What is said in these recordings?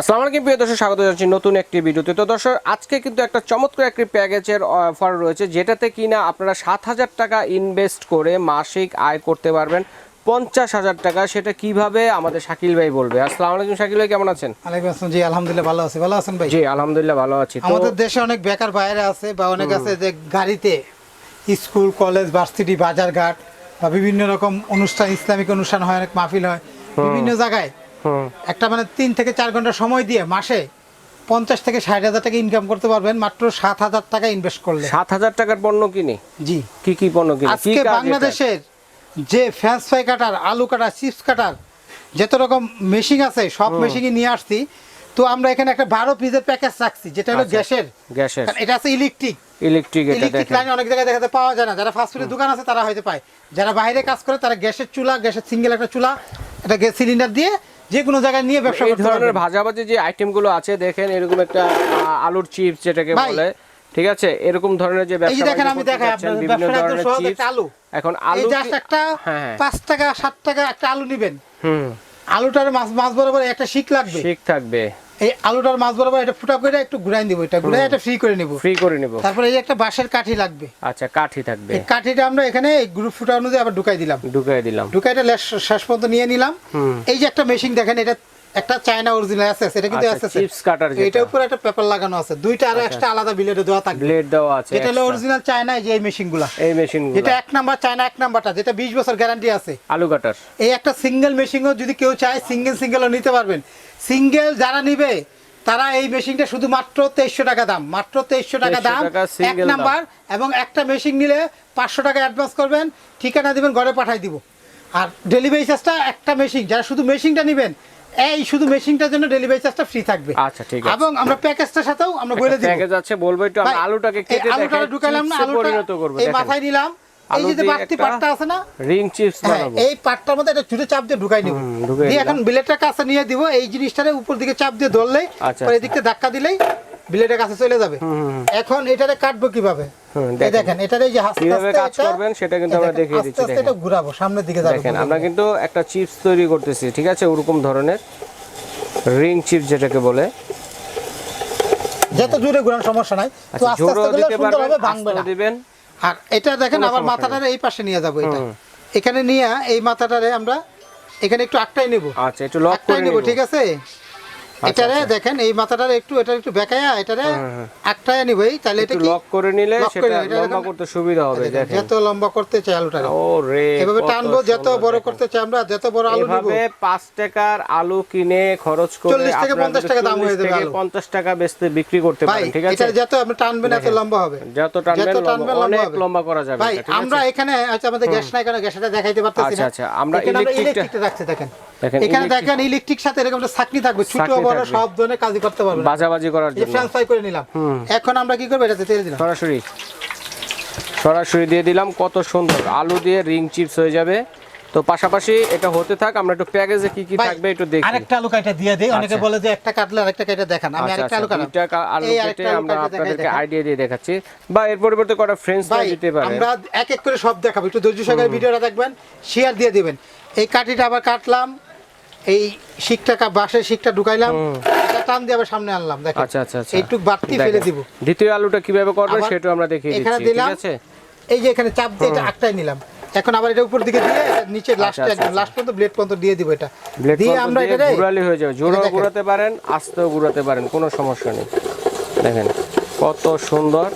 আসসালামু আলাইকুম প্রিয় দর্শক স্বাগত জানাচ্ছি নতুন একটি ভিডিওতে। তো দর্শক আজকে কিন্তু একটা চমৎকার একটি প্যাকেজের অফার রয়েছে যেটাতে কিনা আপনারা সাত হাজার টাকা ইনভেস্ট করে মাসিক আয় করতে পারবেন। পঞ্চাশ হাজার টাকা সেটা কীভাবে আমাদের শাকিল ভাই বলবে? আসসালামু আলাইকুম শাকিল ভাই কেমন আছেন? আলাইকুম আসসালাম জি আলহামদুলিল্লাহ ভালো আছি। ভালো আছেন ভাই? জি আলহামদুলিল্লাহ ভালো আছি। আমাদের দেশে অনেক বেকার বাইরে আছে বা অনেক আছে যে গাড়িতে স্কুল কলেজ ভার্সিটি বাজার ঘাট বা বিভিন্ন রকম অনুষ্ঠান ইসলামিক অনুষ্ঠান হয় অনেক মাহফিল হয়। বিভিন্ন জায়গায় একটা মানে তিন থেকে চার ঘণ্টা সময় দিয়ে মাসে পঞ্চাশ থেকে ষাট হাজার টাকা ইনকাম করতে পারবেন মাত্র সাত হাজার টাকা ইনভেস্ট করলে। সাত হাজার টাকার পণ্য কিনি? জি। কি কি পণ্য কিনি? আজকে বাংলাদেশের যে ফ্রেঞ্চ ফ্রাই কাটার আলু কাটার চিপস কাটার যত রকম মেশিন আছে সব মেশিনই নিয়ে আসছি। তো আমরা এখানে একটা বারো পিসের প্যাকেজ রাখছি যেটা হলো আচ্ছা। গ্যাসের। গ্যাসের। এটা আছে ইলেকট্রিক ইলেকট্রিক এটা ইলেকট্রিক লাইন অনেক জায়গায় দেখাতে পাওয়া যায় না। যারা ফাস্টফুডের দোকান আছে তারা হয়তো পায়। যারা বাইরে কাজ করে তারা গ্যাসের চুলা গ্যাসের সিঙ্গেল একটা চুলা এটা গ্যাস সিলিন্ডার দিয়ে যে কোনো জায়গায় নিয়ে ব্যবসা করতে ধরনের পারবেন ভাজাভাজি যে আইটেমগুলো আছে দেখেন এরকম একটা আলুর চিপস যেটাকে বলে ঠিক আছে? এরকম ধরনের যে ব্যবসা এই দেখেন আমি দেখাই আপনাদের ব্যবসা বিভিন্ন ধরনের সহজ চিপস আলু। এখন এই আলু জাস্ট একটা হ্যাঁ হ্যাঁ। পাঁচ টাকা 7 টাকা একটা আলু নেবেন। হুম। আলুটার মাছ মাছ বরাবর একটা শিক লাগবে। শিক থাকবে। এই আলুটার মাছ বরাবর এটা ফুটা করে একটু ঘুরাই দিব এটা ঘুরাই এটা ফ্রি করে নিব। ফ্রি করে নিব। তারপরে এই একটা বাঁশের কাঠি লাগবে। আচ্ছা কাঠি থাকবে। এই কাঠিটা আমরা এখানে এই গ্রুপ ফুটা অনুযায়ী আবার ঢুকাই দিলাম। ঢুকাই দিলাম। ঢুকাইটা শেষ পর্যন্ত নিয়ে নিলাম। এই যে একটা মেশিন দেখেন এটা একটা চায়না অরিজিনাল আছে এটা কিন্তু আচ্ছা, আছে chips cutter যেটা। এটার উপরে একটা পেপার লাগানো আছে। দুইটা আরও এক্সট্রা আলাদা বিলেটে দেওয়া থাকবে। ব্লেড দেওয়া আছে এটা হলো অরিজিনাল চায়না এই যে এই মেশিনগুলা। এই মেশিন যেটা এক নাম্বার চায়না এক নাম্বারটা যেটা বিশ বছর গ্যারান্টি আছে। আলু কাটার এই একটা সিঙ্গেল মেশিনও যদি কেউ চায় সিঙ্গেল সিঙ্গেলও নিতে পারবেন। সিঙ্গেল যারা নিবে তারা এই মেশিনটা শুধু মাত্র তেইশশো টাকা দাম। মাত্র তেইশশো টাকা দাম এক নাম্বার। এবং একটা মেশিন নিলে পাঁচশো টাকা অ্যাডভান্স করবেন ঠিকানা দিবেন ঘরে পাঠাই দিব। আর ডেলিভারি চার্জটা একটা মেশিন যারা শুধু মেশিনটা নেবেন এই শুধু মেশিনটার জন্য ডেলিভারি চার্জটা ফ্রি থাকবে। আচ্ছা, ঠিক আছে। এবং আমরা প্যাকেজটার সাথেও আমরা বলে দিব। প্যাকেজ আছে বলব একটু আমরা আলুটাকে কেটে আলুটা ঢুকাইলাম না আলুটা এই মাথায় নিলাম। এই যে বাড়তি পাটটা আছে না রিং চিপস হ্যাঁ, বানাবো। এই পাটটার মধ্যে একটা ছুটে চাপ দিয়ে ঢুকাই নিব। দিয়ে এখন বিলেটের কাছে নিয়ে দিব এই জিনিসটারে উপর দিকে চাপ দিয়ে ধরলেই আচ্ছা, পরে আচ্ছা। এদিকটা ধাক্কা দিলেই বিলেটের কাছে চলে যাবে। এখন এটারে কাটবো কীভাবে? এই দেখেন। দেখেন এই যে কীভাবে কাজ এটা- করবেন সেটা কিন্তু আমরা দেখেন, দেখিয়ে দিচ্ছি, দেখেন। এটা ঘুরাবো সামনের দিকে যাবে দেখেন আমরা কিন্তু একটা চিপস তৈরি করতেছি ঠিক আছে? ওরকম ধরনের রিং চিপস যেটাকে বলে। যত জোরে ঘুরান সমস্যা নাই। তো আস্তে আস্তে দিতে সুন্দর ভাঙবে না। দিবেন। আর এটা দেখেন আবার মাথাটারে এই পাশে নিয়ে যাব এটা। এখানে নিয়ে এই মাথাটারে আমরা এখানে একটু আটটাই নেব। আচ্ছা একটু লক করে নেব। ঠিক আছে? এটারে দেখেন এই মাথাটারে একটু একটু বেকায়া এটারে একটাই নিব এই তাহলে এটা লক করে নিলে সেটা লম্বা করতে সুবিধা হবে দেখেন। যত লম্বা করতে চাই আলুটারে। ও রে এভাবে টানবো যত বড় করতে চাই আমরা যত বড় আলু নিব। এভাবে পাঁচ টাকার আলু কিনে খরচ করে 40 থেকে 50 টাকা দাম হয়ে যাবে আলু। 50 টাকা বেচতে বিক্রি করতে পারেন ঠিক আছে? এটা যত আপনি টানবেন এত লম্বা হবে। যত টানবেন অনেক লম্বা করা যাবে ভাই? আমরা এখানে আচ্ছা আমাদের গ্যাস নাই কেন? গ্যাসটা দেখাইতে পারতেছি আচ্ছা, না। আচ্ছা, আমরা আমরা ইলেকট্রিকটা দেখেন দেখেন, এখানে দেখেন ইলেকট্রিক সাথে এরকম একটা ছাকনি থাকবে ছোট বড় সব ধরনের কাজই করতে পারবেন বাজাবাজি করার এই জন্য। ফ্রান্স ফ্রাই করে নিলাম। এখন আমরা কি করব? এটাতে তেল দিলাম। সরাসরি। সরাসরি দিয়ে দিলাম কত সুন্দর। আলু দিয়ে রিং চিপস হয়ে যাবে। তো পাশাপাশি এটা হতে থাক আমরা একটু প্যাকেজে কি কি থাকবে একটু দেখি। আরেকটা আলু কাটা দিয়ে দেই। অনেকে আচ্ছা। বলে যে একটা কাটলে আরেকটা কেটে দেখান। আমি আচ্ছা আরেকটা আচ্ছা। আলু কাটাম দুইটা আলু কেটে আমরা আপনাদেরকে আইডিয়া দিয়ে দেখাচ্ছি। বা এর পরিবর্তে কটা ফ্রেঞ্চ ফ্রাই দিতে পারেন আমরা এক এক করে সব দেখাবো। একটু ধৈর্য সহকারে ভিডিওটা দেখবেন শেয়ার দিয়ে দিবেন। এই কাঠিটা আবার কাটলাম। এই শিকটা কা- বাঁশের শিকটা ঢুকাইলাম এটা টান দিয়ে আবার সামনে আনলাম দেখেন। আচ্ছা আচ্ছা আচ্ছা। এইটুক বাড়তি ফেলে দিব। দ্বিতীয় আলুটা কীভাবে আবার সেটা আমরা দেখিয়ে দিচ্ছি ঠিক আছে? এই যে এখানে চাপ দিয়ে এটা আটটাই নিলাম। এখন আবার এটা উপর দিকে দিয়ে নিচে লাস্টে আচ্ছা, একদম লাস্ট পর্যন্ত ব্লেড পর্যন্ত দিয়ে দিব এটা। দিয়ে আমরা এটা ঘুরালি হয়ে যাবে। জোরও। ঘুরাতে পারেন আস্তেও ঘুরাতে পারেন কোনো সমস্যা নেই। দেখেন কত সুন্দর।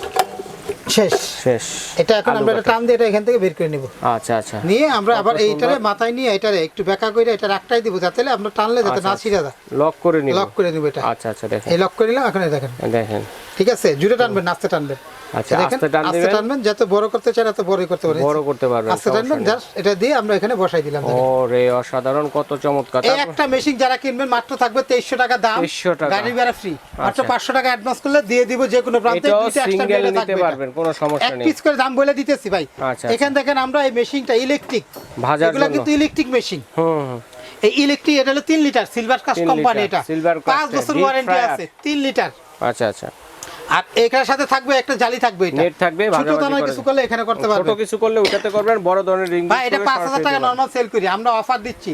শেষ। শেষ। এটা এখন আমরা এটা টান দিয়ে এটা এখান থেকে বের করে নিব। আচ্ছা আচ্ছা। নিয়ে আমরা আবার। এইটারে মাথায় নিয়ে এটারে একটু বেঁকা করে এটা রাখটাই দিব যাতে আমরা টানলে যাতে আচ্ছা, না আচ্ছা। ছিঁড়ে যায়। লক করে নিব। লক করে নিব এটা। আচ্ছা আচ্ছা দেখেন। এই লক করে নিলাম এখন দেখেন। দেখেন। ঠিক আছে জুড়ে টানবেন নাচতে টানবেন। আচ্ছা আস্তে টান দিবেন। টানবেন যত বড় করতে চান তত বড়ই করতে পারেন। বড় করতে পারবেন আস্তে টানবেন জাস্ট এটা দিয়ে আমরা এখানে বসাই দিলাম ও দেখেন। অসাধারণ কত চমৎকার। এই একটা মেশিন যারা কিনবেন মাত্র থাকবে তেইশশো টাকা দাম। 2300 টাকা। গাড়ি ভাড়া ফ্রি মাত্র আচ্ছা। পাঁচশো টাকা অ্যাডভান্স করলে দিয়ে দিব যে কোনো প্রান্তে এটাও দুইটা extra নিতে পারবেন কোনো সমস্যা এক পিস করে দাম বলে দিতেছি ভাই। আচ্ছা, দেখেন আমরা এই মেশিনটা ইলেকট্রিক ভাজার এগুলো কিন্তু ইলেকট্রিক মেশিন হুম হুম। এই ইলেকট্রিক এটা হলো তিন লিটার সিলভার কাস্ট কোম্পানি এটা। বছর ওয়ারেন্টি আছে তিন লিটার আচ্ছা আচ্ছা। আর এটার সাথে থাকবে একটা জালি থাকবে এটা। নেট থাকবে ছোট দানা কিছু করলে এখানে করতে ছোট কিছু করলে ওটাতে করবেন বড় ধরনের রিং ভাই এটা পাঁচ হাজার টাকা নর্মাল সেল করি আমরা অফার দিচ্ছি।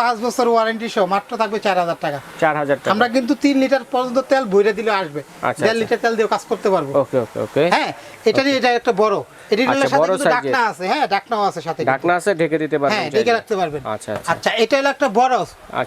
পাঁচ বছর ওয়ারেন্টি সহ মাত্র থাকবে চার হাজার টাকা। চার হাজার টাকা। আমরা কিন্তু তিন লিটার পর্যন্ত তেল বইরে দিলে আসবে। আচ্ছা, দেড় আচ্ছা। লিটার তেল দিয়ে কাজ করতে পারব। ওকে ওকে ওকে। হ্যাঁ এটারই এটা একটা বড়। এটির আচ্ছা, সাথে কিন্তু। ডাকনা আছে। হ্যাঁ ডাকনাও আছে সাথে। ঢাকনা আছে ঢেকে দিতে পারবেন হ্যাঁ ঢেকে রাখতে পারবেন। আচ্ছা আচ্ছা। আচ্ছা এটা হলো একটা বড়।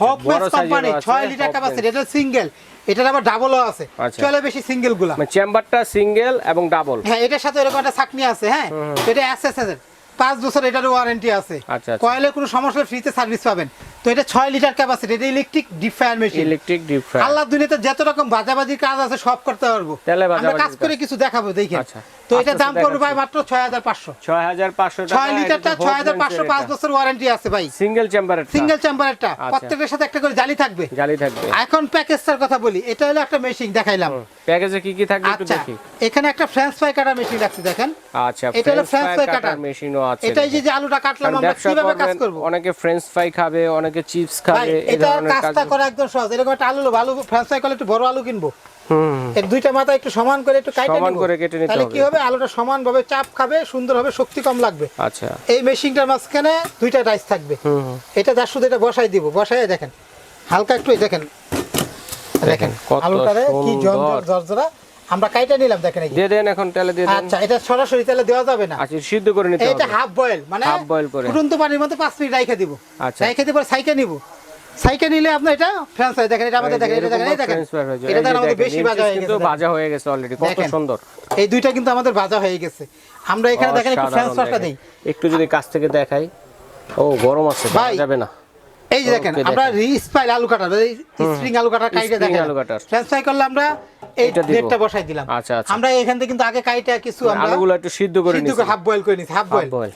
হোপ কোম্পানি 6 লিটার ক্যাপাসিটি এটা সিঙ্গেল এটার আবার ডাবলও আছে। আচ্ছা। চলে বেশি সিঙ্গেলগুলা মানে চেম্বারটা সিঙ্গেল এবং ডাবল হ্যাঁ এটার সাথে এরকম একটা ছাকনি আছে হ্যাঁ? এটা এসএসএস এর। পাঁচ বছর এটার ওয়ারেন্টি আছে। আচ্ছা, আচ্ছা। কয়েলে কোনো সমস্যা ফ্রিতে সার্ভিস পাবেন। তো এটা লিটার ক্যাপাসিটি এটা electric deep fire machine electric deep fry Allah দুনিয়াতে যত রকম বাজাবাজির কাজ আছে সব করতে পারব। আমরা কাজ করে কিছু দেখাবো দেখেন আচ্ছা। তো এটা দাম পড়বে ভাই মাত্র হাজার পাঁচশো। ছয় হাজার পাঁচশো টাকা ছয় লিটারটা ছয় হাজার পাঁচশো পাঁচ বছর ওয়ারেন্টি আছে ভাই। সিঙ্গেল চেম্বারের সিঙ্গেল চেম্বারেরটা আচ্ছা। প্রত্যেকটার সাথে একটা করে জালি থাকবে। জালি থাকবে। এখন প্যাকেজটার কথা বলি এটা হলো একটা মেশিন দেখাইলাম। প্যাকেজে কি কি থাকবে একটু আচ্ছা দেখি। এখানে একটা ফ্রেঞ্চ ফ্রাই কাটার মেশিন রাখছি দেখেন। আচ্ছা এটা হলো ফ্রেঞ্চ ফ্রাই কাটার মেশিনও আছে এটাই যে যে আলুটা কাটলাম আমরা কীভাবে কাজ করব? অনেকে ফ্রেঞ্চ ফ্রাই খাবে অনেকে চিপস ভাই খাবে এই এটা কাজটা করা একদম সহজ। এরকম একটা আলু আলু ফ্রেঞ্চ ফ্রাই করলে একটু বড় আলু কিনবো। হুম। এর দুইটা মাথা একটু সমান করে একটু কাইটে সমান করে কেটে নিতে তাহলে হবে। কি হবে। আলুটা সমানভাবে চাপ খাবে সুন্দর হবে শক্তি কম লাগবে। আচ্ছা। এই মেশিনটার মাঝখানে দুইটা রাইস থাকবে। হুম। এটা যার শুধু এটা বসাই দিব। বসাই দেখেন। হালকা একটু এই দেখেন। দেখেন আলুটারে কি। জঞ্জর জর্জরা। আমরা কাইটা নিলাম দেখেন। দিয়ে দেন এখন তেলে দিয়ে দেন। আচ্ছা এটা সরাসরি তেলে দেওয়া যাবে না। আচ্ছা সিদ্ধ করে নিতে হবে। এটা হাফ বয়েল মানে Half boil করে। ফুটন্ত পানির মধ্যে পাঁচ মিনিট রাইখে দিব। আচ্ছা। রাইখে দিব সাইকে নিব। সাইকে নিলে আপনার এটা ফ্রান্স হয় দেখেন এটা আমাদের দেখেন এটা দেখেন এই দেখেন। এটা দেখেন আমাদের বেশি ভাজা হয়ে গেছে কিন্তু ভাজা হয়ে গেছে অলরেডি কত সুন্দর। এই দুইটা কিন্তু আমাদের ভাজা হয়ে গেছে। আমরা এখানে দেখেন একটু ফ্রান্স সসটা দেই। একটু যদি কাছ থেকে দেখাই ও গরম আছে ভাই যাবে না। এই যে দেখেন আমরা দেখেন। স্পাইল আলু কাটার এই স্প্রিং আলু কাটার কাইটে দেখেন। আলু কাটার। ফ্রান্স ফ্রাই করলে আমরা এই নেটটা বসাই দিলাম। আচ্ছা, আচ্ছা। আমরা এখান থেকে কিন্তু আগে কাইটা কিছু আমরা আলুগুলো একটু সিদ্ধ করে সিদ্ধ নিছি। করে হাফ বয়েল করে নিছি হাফ বয়েল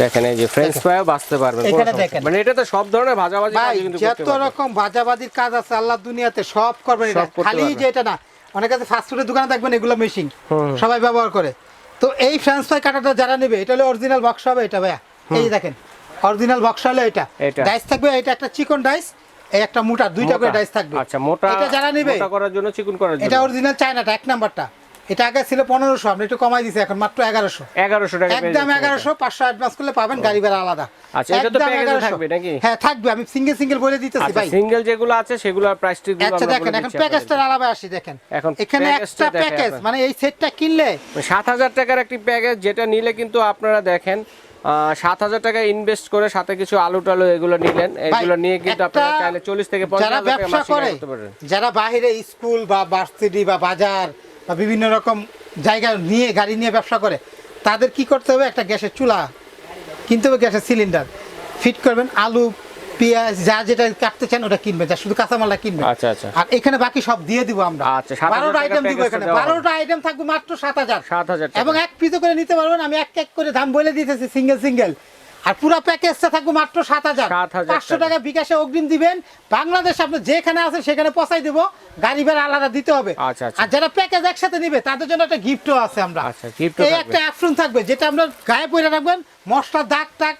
দেখেন এই যে ফ্রেঞ্চ ফ্রাইও বাঁচতে পারবেন কোনো এখানে সমস্যা দেখেন। নেই। মানে এটাতে সব ধরনের ভাজাভাজি ভাই কাজ কিন্তু করতে যত রকম ভাজাবাজির কাজ আছে আল্লাহ দুনিয়াতে সব করবেন এটা। খালি যে এটা না অনেক আছে ফাস্ট ফুডের দোকানে দেখবেন এগুলো মেশিন সবাই ব্যবহার করে। তো এই ফ্রান্স ফ্রাই কাটাটা যারা নেবে এটা হলো অরিজিনাল বক্স হবে এটা ভাইয়া। এই দেখেন অরিজিনাল বক্স হলো এটা। ডাইস থাকবে এটা একটা চিকন ডাইস এই একটা মোটা দুইটা করে ডাইস থাকবে। আচ্ছা মোটা এটা যারা নেবে? মোটা করার জন্য চিকন করার জন্য। এটা অরিজিনাল চায়নাটা এক নাম্বারটা। এটা আগে ছিল পনেরোশো আমরা একটু কমাই দিছি এখন মাত্র এগারোশো। 1100 টাকা একদম। এগারোশো পাঁচশো অ্যাডভান্স করলে পাবেন গাড়ি ভাড়া আলাদা। আচ্ছা, এটা তো 1100 থাকবে নাকি? হ্যাঁ থাকবে আমি সিঙ্গেল সিঙ্গেল বলে দিতেছি আচ্ছা ভাই। সিঙ্গেল যেগুলো আছে সেগুলোর প্রাইস ঠিক আচ্ছা দেখেন এখন প্যাকেজটা আলাদা আসি দেখেন। এখন এখানে একটা প্যাকেজ মানে এই সেটটা কিনলে সাত হাজার টাকার একটি প্যাকেজ যেটা নিলে কিন্তু আপনারা দেখেন সাত হাজার টাকা ইনভেস্ট করে সাথে কিছু আলু টালু এগুলো নিলেন। এগুলো নিয়ে কিন্তু আপনারা চাইলে চল্লিশ থেকে পঞ্চাশ যারা ব্যবসা করে যারা বাইরে স্কুল বা ভার্সিটি বা বাজার বা বিভিন্ন রকম জায়গা নিয়ে গাড়ি নিয়ে ব্যবসা করে তাদের কি করতে হবে? একটা গ্যাসের চুলা কিনতে হবে গ্যাসের সিলিন্ডার ফিট করবেন আলু পেঁয়াজ যা যেটা কাটতে চান ওটা কিনবেন যা শুধু কাঁচামালটা কিনবেন। আচ্ছা, আচ্ছা। আর এখানে বাকি সব দিয়ে দিব আমরা। আচ্ছা, 7,000 আইটেম দিব এখানে। দেওয়া হবে। বারোটা আইটেম থাকবে মাত্র সাত হাজার। 7,000 টাকা। এবং এক পিসও করে নিতে পারবেন আমি এক এক করে দাম বলে দিতেছি সিঙ্গেল সিঙ্গেল আর পুরো প্যাকেজটা থাকবে মাত্র সাত হাজার। পাঁচশো টাকা। টাকা বিকাশে অগ্রিম দিবেন। বাংলাদেশ আপনি যেখানে আছেন সেখানে পৌঁছাই দেবো। গাড়ি ভাড়া আলাদা দিতে হবে। আচ্ছা, আচ্ছা। আর যারা প্যাকেজ একসাথে নিবে তাদের জন্য একটা গিফটও আছে আমরা। আচ্ছা, এই একটা থাকবে যেটা আপনার গায়ে পরে রাখবেন। মশলা দাগ টাগ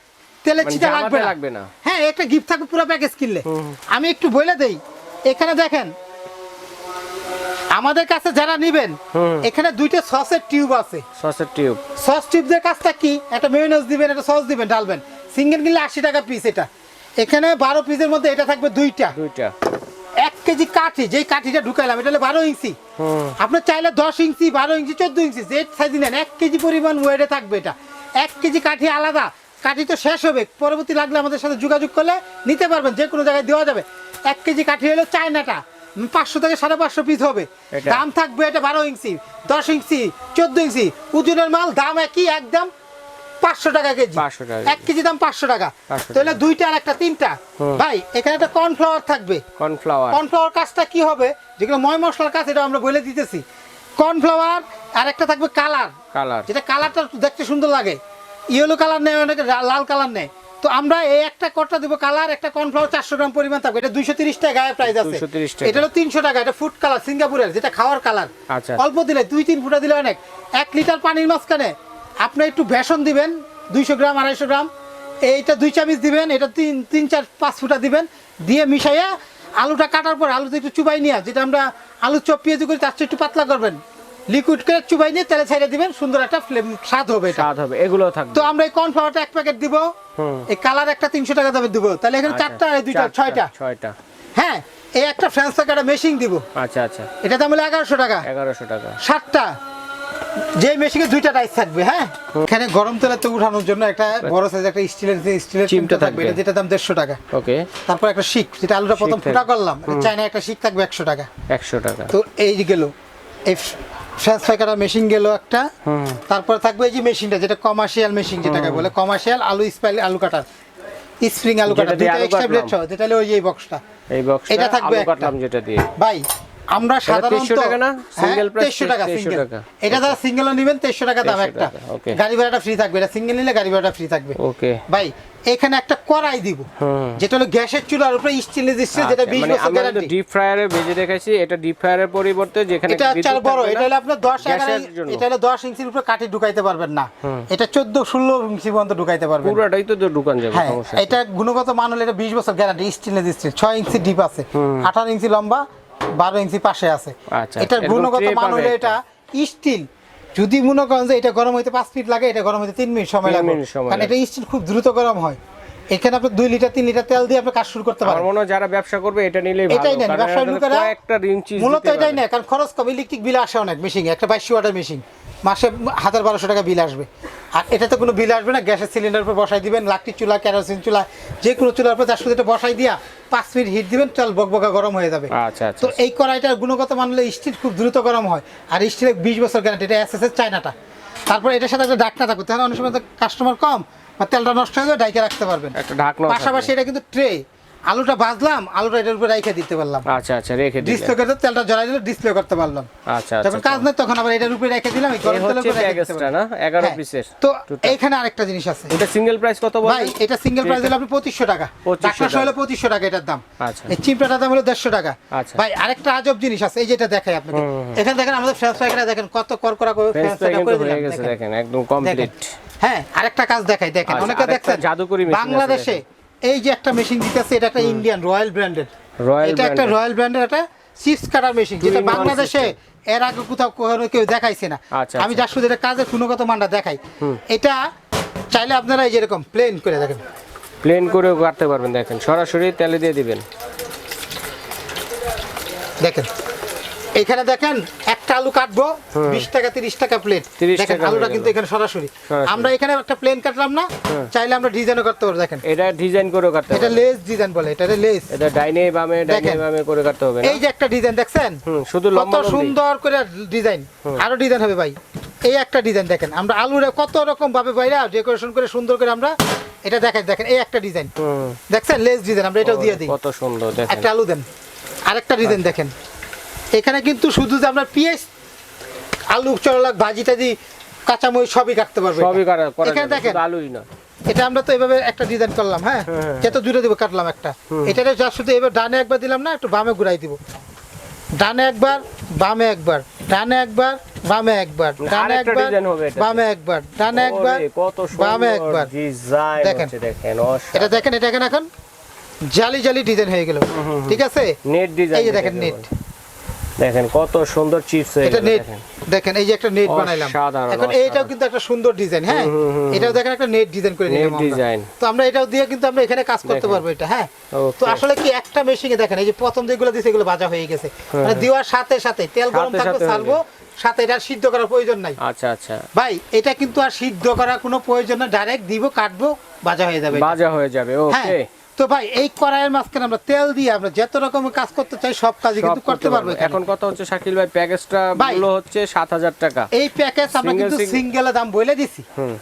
তেলের মানে ছিটা লাগবে না। লাগবে না। হ্যাঁ একটা গিফট থাকবে পুরো প্যাকেজ কিনলে। আমি একটু বলে দেই এখানে দেখেন আমাদের কাছে যারা নিবেন এখানে দুইটা সসের টিউব আছে। সসের টিউব সস টিপদের কাজটা কি? একটা মেয়োনেজ দিবেন একটা সস দিবেন ডালবেন সিঙ্গেল কিনলে আশি টাকা পিস এটা। এখানে বারো পিসের মধ্যে এটা থাকবে দুইটা। দুইটা। এক কেজি কাঠি যেই কাঠিটা ঢুকাইলাম এটা হলো বারো ইঞ্চি। আপনি চাইলে দশ ইঞ্চি বারো ইঞ্চি চোদ্দ ইঞ্চি যে সাইজ নেন এক কেজি পরিমাণ ওয়েটে থাকবে এটা। এক কেজি কাঠি আলাদা কাঠি তো শেষ হবে। পরবর্তী লাগলে আমাদের সাথে যোগাযোগ করলে নিতে পারবেন যে কোনো জায়গায় দেওয়া যাবে। এক কেজি কাঠি হলো চায়নাটা পাঁচশো থেকে সাড়ে পাঁচশো পিস হবে। দাম থাকবে এটা বারো ইঞ্চি দশ ইঞ্চি চোদ্দ ইঞ্চি। ওজনের মাল দাম একই একদম পাঁচশো টাকা কেজি। এক কেজি দাম পাঁচশো টাকা। তাহলে দুইটা আর একটা তিনটা। ভাই এখানে একটা কর্নফ্লাওয়ার থাকবে। কর্নফ্লাওয়ার। কর্নফ্লাওয়ার কাজটা কি হবে? যেগুলো ময় মশলার কাজ এটা আমরা বলে দিতেছি। কর্নফ্লাওয়ার আর একটা থাকবে কালার। কালার। যেটা কালারটা দেখতে সুন্দর লাগে। ইয়েলো কালার নেয় অনেকে লাল কালার নেয় তো আমরা এই একটা কটটা দিব কালার একটা কর্নফ্লাওয়ার চারশো গ্রাম পরিমাণ থাকবে। এটা দুইশো তিরিশ টাকা গায়ে প্রাইস আছে। এটা হলো তিনশো টাকা এটা ফুড কালার সিঙ্গাপুরের যেটা খাওয়ার কালার আচ্ছা। অল্প দিলে দুই তিন ফুটা দিলে অনেক। এক লিটার পানির মাঝখানে আপনি একটু বেসন দিবেন দুইশো গ্রাম আড়াইশো গ্রাম। এইটা দুই চামচ দিবেন এটা তিন তিন চার পাঁচ ফুটা দিবেন। দিয়ে মিশাইয়া আলুটা কাটার পর আলুতে একটু চুবাই নিয়ে যেটা আমরা আলু চপ পেঁয়াজি করি তার চেয়ে একটু পাতলা করবেন। লিকুইড করে চুবাই নিয়ে তেলে ছেড়ে দিবেন সুন্দর একটা ফ্লেম স্বাদ হবে এটা। স্বাদ হবে এগুলো থাকবে। তো আমরা এই কর্নফ্লাওয়ারটা এক প্যাকেট দিব। হুম। এই কালার একটা তিনশো টাকা দামে দিব। তাহলে এখানে আচ্ছা, চারটা আর দুইটা ছয়টা। ছয়টা। হ্যাঁ এই একটা ফ্রান্স থেকে একটা মেশিন দিব। আচ্ছা আচ্ছা। এটা দাম হলো এগারোশো টাকা। এগারোশো টাকা। সাতটা। যে মেশিনে দুইটা টাইস থাকবে হ্যাঁ? এখানে গরম তেলে তো উঠানোর জন্য একটা বড় সাইজ একটা স্টিলের স্টিলের চিমটা থাকবে। এটা যেটা দাম দেড়শো টাকা। ওকে। তারপর একটা শিক যেটা আলুটা প্রথম ফুটা। করলাম। চাইনা একটা শিক থাকবে একশো টাকা। একশো টাকা। তো এই যে গেল এই ফ্রেঞ্চ ফ্রাই কাটার মেশিন গেল একটা। তারপর থাকবে এই যে মেশিনটা যেটা কমার্শিয়াল মেশিন যেটাকে বলে। কমার্শিয়াল আলু স্পাইল আলু কাটার। স্প্রিং আলু কাটার। দুটো এক্সট্রা ব্লেড সহ। যেটা হলো ওই যে এই বক্সটা এই বক্স এটা থাকবে একটা। যেটা দিয়ে। ভাই আমরা সাধারণত টাকা তেইশশো সিঙ্গেল এটা যারা সিঙ্গেল নেবেন তেইশশো টাকা দাম একটা। গাড়ি ভাড়াটা ফ্রি থাকবে এটা সিঙ্গেল নিলে গাড়ি ভাড়াটা ফ্রি থাকবে। ওকে ভাই এখানে একটা কড়াই দিব। যেটা হলো গ্যাসের চুলার উপরে স্টিল যেটা আচ্ছা, বিশ মানে বছর গ্যারান্টি ডিপ ফ্রায়ারে ভেজে দেখাইছি এটা ডিপ ফ্রায়ারের পরিবর্তে যেখানে এটা বড় এটা হলো আপনার দশ এগারো গ্যাসের জন্য। এটা হলো দশ ইঞ্চির উপরে কাঠি ঢুকাইতে পারবেন না। এটা চোদ্দ ষোলো ইঞ্চি পর্যন্ত ঢুকাইতে পারবেন। পুরোটাই তো দোকান যাবে হ্যাঁ সমস্যা এটা গুণগত মান হলে এটা বিশ বছর গ্যারান্টি স্টিল ছয় ইঞ্চি ডিপ আছে। আঠারো ইঞ্চি লম্বা বারো ইঞ্চি পাশে আছে। আচ্ছা, এটার গুণগত মান হলো এটা স্টিল যদি মনে করেন যে এটা গরম হইতে পাঁচ মিনিট লাগে এটা গরম হইতে তিন মিনিট সময় লাগে কারণ এটা স্টিল খুব দ্রুত গরম হয়। এখানে আপনি দুই লিটার তিন লিটার তেল দিয়ে আপনি কাজ শুরু করতে পারেন। মনে হয় যারা ব্যবসা করবে এটা নিলেই ভালো। এটাই নেন ব্যবসা একটা শুরু করে কয়েকটা ইঞ্চি মূলত এটাই কারণ খরচ কম ইলেকট্রিক বিল আসে অনেক মেশিন একটা বাইশশো ওয়াটার মেশিন মাসে হাজার বারোশো টাকা বিল আসবে। আর এটাতে কোনো বিল আসবে না গ্যাসের সিলিন্ডার উপর বসাই দিবেন লাকটি চুলা কেরোসিন চুলা যে কোনো চুলার উপর তার সাথে এটা বসাই দিয়া পাঁচ মিনিট হিট দিবেন চল বকবকা গরম হয়ে যাবে। আচ্ছা আচ্ছা তো এই কড়াইটার গুণগত মানলে স্টিল খুব দ্রুত গরম হয় আর স্টিলের বিশ বছর গ্যারান্টি এটা এস এস এর চায়নাটা। তারপর এটার সাথে একটা ডাকনা থাকবে তাহলে অনেক সময় কাস্টমার কম বা তেলটা নষ্ট হয়ে যাবে ডাইকে রাখতে পারবেন। পাশাপাশি এটা কিন্তু ট্রে আলুটা ভাজলাম আলুটা এটার উপরে রেখে দিতে পারলাম। আচ্ছা আচ্ছা রেখে দিলে ডিসপ্লে করতে তেলটা জ্বালাই দিলে ডিসপ্লে করতে পারলাম। আচ্ছা যখন আচ্ছা। কাজ নেই তখন আবার এটার উপরে রেখে দিলাম এই গরম তেলের উপরে রেখে দিতে পারলাম। না? এগারো হ্যাঁ, পিসের তো দুটা। এইখানে আরেকটা জিনিস আছে। এটা সিঙ্গেল প্রাইস কত ভাই এটা সিঙ্গেল প্রাইস হলো আপনি পঁচিশশো টাকা। 2500 হলো পঁচিশশো টাকা এটার দাম। আচ্ছা। এই চিমটাটার দাম হলো দেড়শো টাকা। আচ্ছা। ভাই আরেকটা আজব জিনিস আছে এই যেটা দেখাই আপনাকে। এখানে দেখেন আমাদের ফ্রেঞ্চ ফ্রাইটা দেখেন কত করকরা করে ফ্রেঞ্চ ফ্রাই করে হয়ে দিলাম। দেখেন। একদম কমপ্লিট হ্যাঁ আরেকটা কাজ দেখাই দেখেন। আচ্ছা, অনেকে দেখছেন জাদুকরি আছে বাংলাদেশে এই যে একটা মেশিন দিতেছে এটা একটা ইন্ডিয়ান রয়্যাল ব্র্যান্ডের Royal এটা একটা রয়্যাল ব্র্যান্ডের একটা চিপস কাটার মেশিন যেটা বাংলাদেশে এর আগে কোথাও কখনো কেউ দেখাইছে না। আচ্ছা, আমি আচ্ছা। যা শুধু এটা কাজের গুণগত মানটা দেখাই। এটা চাইলে আপনারা এই যেরকম প্লেন করে দেখেন। প্লেন করেও কাটতে পারবেন দেখেন। সরাসরি তেলে দিয়ে দিবেন। দেখেন। এখানে দেখেন একটা আলু কাটবো বিশ টাকা তিরিশ টাকা প্লেট 30 দেখেন আলুটা কিন্তু এখানে সরাসরি। আমরা এখানে একটা প্লেন কাটলাম না চাইলে আমরা ডিজাইনও করতে পারব দেখেন। এটা ডিজাইন করেও কাটতে এটা লেস ডিজাইন বলে এটা লেস এটা ডাইনে বামে ডাইনে বামে করে কাটতে হবে এই যে একটা ডিজাইন দেখছেন? শুধু কত লম্বা। সুন্দর করে ডিজাইন আরও ডিজাইন হবে ভাই। এই একটা ডিজাইন দেখেন আমরা আলুরে কত রকম ভাবে বাইরা ডেকোরেশন করে সুন্দর করে আমরা এটা দেখাই দেখেন এই একটা ডিজাইন দেখছেন? লেস ডিজাইন আমরা এটাও দিয়ে দিই। কত সুন্দর দেখেন। একটা আলু দেন। আরেকটা ডিজাইন দেখেন। এখানে কিন্তু শুধু যে আমরা পিএস আলু চড়লাক ভাজি টাজি কাঁচামরিচ সবই কাটতে পারব সবই এটা। করা এখানে দেখেন আলুই না। এটা আমরা তো এভাবে একটা ডিজাইন করলাম হ্যাঁ? হ্যাঁ। যত দূরে দিব কাটলাম একটা। এটাতে যা শুধু এবার ডানে একবার দিলাম না একটু বামে ঘুরাই দিব। ডানে একবার বামে একবার ডানে একবার বামে একবার ডানে একবার। বামে একবার ডানে একবার বামে একবার। ডিজাইন দেখেন। হচ্ছে দেখেন এটা দেখেন এটা এখন এখন জালি জালি ডিজাইন হয়ে গেল। ঠিক আছে? নেট ডিজাইন এই যে দেখেন নেট দেখেন কত সুন্দর চিপস হয়ে এটা নেট দেখেন। এই যে একটা নেট বানাইলাম। এখন। এইটাও কিন্তু একটা সুন্দর ডিজাইন হ্যাঁ? এটাও দেখেন একটা নেট ডিজাইন করে নিলাম design। তো আমরা এটাও দিয়ে কিন্তু আমরা এখানে কাজ করতে পারব এটা হ্যাঁ? তো আসলে কি একটা মেশিনে দেখেন এই যে প্রথম যেগুলো দিছে এগুলো ভাজা হয়ে গেছে। মানে দেওয়ার সাথে সাথে তেল গরম সাথে থাকবে ছাড়বো সাথে এটা সিদ্ধ করার প্রয়োজন নাই। আচ্ছা আচ্ছা। ভাই এটা কিন্তু আর সিদ্ধ করার কোনো প্রয়োজন না ডাইরেক্ট দিব কাটবো ভাজা হয়ে যাবে। বাজা হয়ে যাবে হ্যাঁ। ওকে তো ভাই এই কড়াইয়ের মাঝখানে আমরা তেল দিয়ে আমরা যত রকমের কাজ করতে চাই সব কাজই কিন্তু করতে পারব এখন। কথা হচ্ছে শাকিল ভাই প্যাকেজটা মূল্য হচ্ছে সাত হাজার টাকা। এই প্যাকেজ আমরা কিন্তু সিঙ্গেলের দাম বলে দিছি। হুম।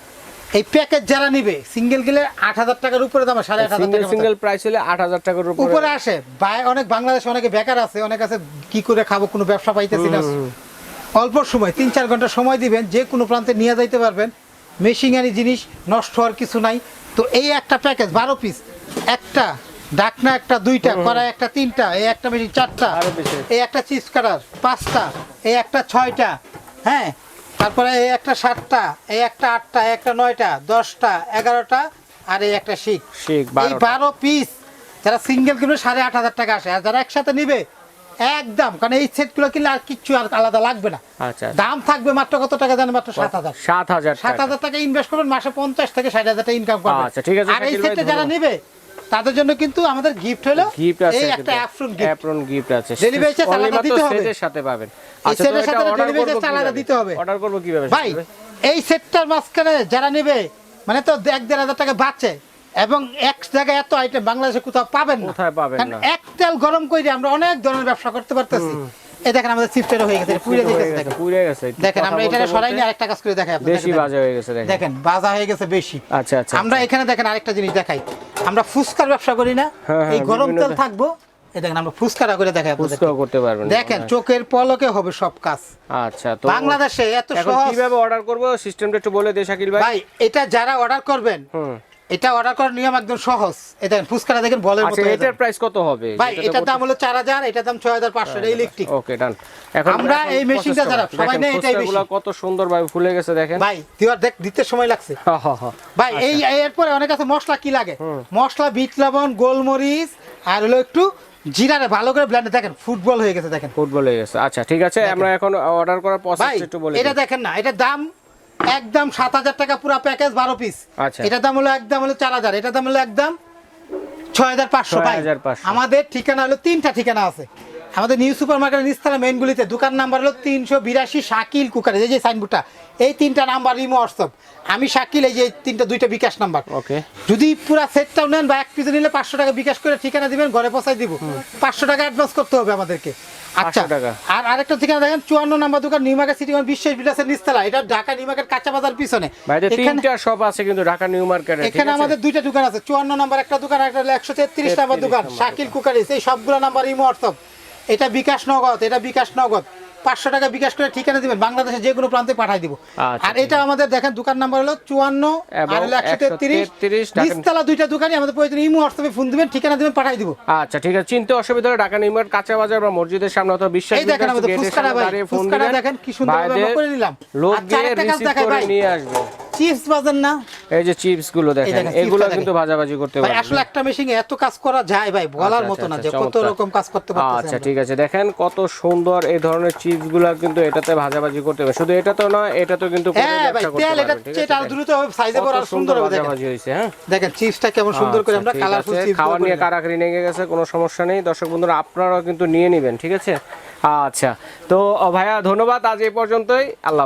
এই প্যাকেজ যারা নিবে সিঙ্গেল গেলে আট হাজার টাকার উপরে দাম সাড়ে আট হাজার টাকা সিঙ্গেল প্রাইস হলে আট হাজার টাকার উপরে। উপরে আসে। ভাই অনেক বাংলাদেশে অনেকে বেকার আছে অনেক আছে কি করে খাব কোনো ব্যবসা পাইতেছি না। অল্প সময় তিন চার ঘণ্টা সময় দিবেন যে কোনো প্রান্তে নিয়ে যাইতে পারবেন। মেশিনারি জিনিস নষ্ট হওয়ার কিছু নাই। তো এই একটা প্যাকেজ বারো পিস একটা ডাকনা একটা দুইটা কড়াই একটা তিনটা এই একটা মেশিন চারটা এই একটা চিজ কাটার পাঁচটা এই একটা ছয়টা হ্যাঁ? তারপরে এই একটা সাতটা এই একটা আটটা একটা নয়টা দশটা এগারোটা আর এই একটা শিখ শিখ এই বারো পিস যারা সিঙ্গেল কিনবে সাড়ে আট হাজার টাকা আসে। আর যারা একসাথে নিবে একদম কারণ এই সেটগুলো কিনলে আর কিচ্ছু আর আলাদা লাগবে না। আচ্ছা দাম থাকবে মাত্র কত টাকা জানেন? মাত্র সাত হাজার। সাত হাজার সাত টাকা। হাজার টাকা ইনভেস্ট করবেন মাসে পঞ্চাশ থেকে ষাট হাজার টাকা ইনকাম করবেন। আচ্ছা, ঠিক আছে, আর এই সেটটা যারা নেবে তাদের জন্য কিন্তু আমাদের গিফট হলো গিফট আছে এই একটা অ্যাফ্রন গিফট অ্যাপ্রন গিফট আছে। Charge Only আলাদা দিতে হবে। সেটের সাথে পাবেন। আচ্ছা সেটের সাথে delivery charge আলাদা দিতে হবে। অর্ডার করব কীভাবে ভাই ভাই? এই সেটটার মাঝখানে যারা নেবে মানে তো এক দেড় হাজার টাকা বাঁচে এবং এক জায়গায় এত আইটেম বাংলাদেশে কোথাও পাবেন না। কোথায় পাবেন না? এক তেল গরম করে আমরা অনেক ধরনের ব্যবসা করতে পারতেছি। এই দেখেন আমাদের চিপটা হয়ে গেছে পুড়ে গেছে দেখেন। পুড়ে গেছে দেখেন আমরা এটা সরাই নিয়ে আরেকটা কাজ করে দেখাই আপনাদের। বেশি বাজে হয়ে গেছে দেখেন। দেখেন বাজা হয়ে গেছে বেশি। আচ্ছা আচ্ছা আমরা এখানে দেখেন আরেকটা জিনিস দেখাই। আমরা ফুচকার ব্যবসা করি না হ্যাঁ, এই হ্যাঁ, গরম তেল থাকব। এই দেখেন আমরা ফুচকারা করে দেখাই আপনাদের করতে পারবেন দেখেন চোখের পলকে হবে সব কাজ। আচ্ছা তো বাংলাদেশে এত সহজ কীভাবে অর্ডার করব? সিস্টেমটা একটু বলে দে শাকিল ভাই। ভাই এটা যারা অর্ডার করবেন এটা অর্ডার করার নিয়ম একদম সহজ। দেখেন ফুচকাটা দেখেন বলের মতো আচ্ছা এটার প্রাইস কত হবে? ভাই এটার দাম হলো চার হাজার এটার দাম ছয় হাজার পাঁচশো এটা ইলেকট্রিক ওকে ডান এখন আমরা এই মেশিনটা যারা সবাই এটাই বেশি। কত সুন্দর ভাবে ফুলে গেছে দেখেন। ভাই দেওয়ার দেখ দিতে সময় লাগছে। হা, হা, হা। ভাই এই এরপরে অনেক আছে মশলা কি লাগে? মশলা বিট লবণ গোলমরিচ আর হলো একটু জিরারে ভালো করে ব্লেন্ড দেখেন ফুটবল হয়ে গেছে দেখেন। ফুটবল হয়ে গেছে। আচ্ছা ঠিক আছে আমরা এখন অর্ডার করার প্রসেস একটু বলে এটা দেখেন না এটার দাম একদম সাত হাজার টাকা পুরো প্যাকেজ বারো পিস আচ্ছা। এটার দাম হলো একদম হলো চার হাজার এটার দাম হলো একদম ছয় হাজার পাঁচশো আমাদের ঠিকানা হলো তিনটা ঠিকানা আছে। আমাদের নিউ সুপার মার্কেটের মেনগুলিতে দোকান নাম্বার হলো তিনশো বিরাশি শাকিল কুকার এই যে সাইনবোর্ডটা এই তিনটা নাম্বার রিমো হোয়াটসঅ্যাপ। আমি শাকিল এই যে তিনটা দুইটা বিকাশ নাম্বার। ওকে। যদি পুরা সেটটাও নেন বা এক পিস নিলে পাঁচশো টাকা বিকাশ করে ঠিকানা দিবেন ঘরে পৌঁছাই দিব। পাঁচশো টাকা অ্যাডভান্স করতে হবে আমাদেরকে। আচ্ছা আর আরেকটা ঠিকানা দেখেন চুয়ান্ন নাম্বার দোকান নিউমার্কেট সিটি বিশ্বেষ বিলাসের নিস্তালা এটা ঢাকা কাঁচা বাজার পিছনে। ভাই তিনটা শপ আছে কিন্তু ঢাকা নিউ মার্কেট এখানে আমাদের দুইটা দোকান আছে। চুয়ান্ন নাম্বার একটা দোকান একটা একশো তেত্রিশ নাম্বার দোকান শাকিল কুকারিস এই সবগুলো নাম্বার ইমো হোয়াটসঅ্যাপ। এটা বিকাশ নগদ এটা বিকাশ নগদ। পাঁচশো টাকা বিকাশ করে ঠিকানা দিবেন বাংলাদেশে যে কোনো প্রান্তে পাঠাই দিব। আচ্ছা, আর এটা আমাদের দেখেন দোকান নাম্বার হলো চুয়ান্ন আর হলো একশো তেত্রিশ। 133 দুইটা দোকানই আমাদের প্রয়োজন। ইমো হোয়াটসঅ্যাপে ফোন দিবেন ঠিকানা দিবেন পাঠাই দিব। আচ্ছা ঠিক আছে। চিনতে অসুবিধা হলে ঢাকা নিউমার কাঁচা বাজার বা মসজিদের সামনে অথবা বিশ্বাস এই দেখেন আমাদের ফুসকারা ভাই, দিবেন। দেখেন কি সুন্দর করে নিলাম। লোক কাজ রিসিভ করে নিয়ে আসবে। চিপস বাজার না? এই যে চিপসগুলো দেখেন এগুলো কিন্তু ভাজাভাজি করতে পারবেন। আসলে একটা মেশিনে এত কাজ করা যায় ভাই বলার আচ্ছা, মতো না আচ্ছা, যে কত রকম কাজ করতে পারতেছে আচ্ছা ঠিক আছে দেখেন কত সুন্দর এই ধরনের চিপসগুলা কিন্তু এটাতে ভাজাভাজি করতে হবে। শুধু এটা তো নয় এটা তো কিন্তু হ্যাঁ ভাই তেল এটা এটা? দ্রুত হবে সাইজে বড় আর সুন্দর হবে দেখেন। হয়েছে হ্যাঁ? দেখেন চিপসটা কেমন সুন্দর করে আমরা আচ্ছা, কালারফুল চিপস খাওয়ার নিয়ে কারাকারি লেগে গেছে কোনো সমস্যা নেই। দর্শক বন্ধুরা আপনারাও কিন্তু নিয়ে নেবেন ঠিক আছে? আচ্ছা তো ভাইয়া ধন্যবাদ আজ এই পর্যন্তই। আল্লাহ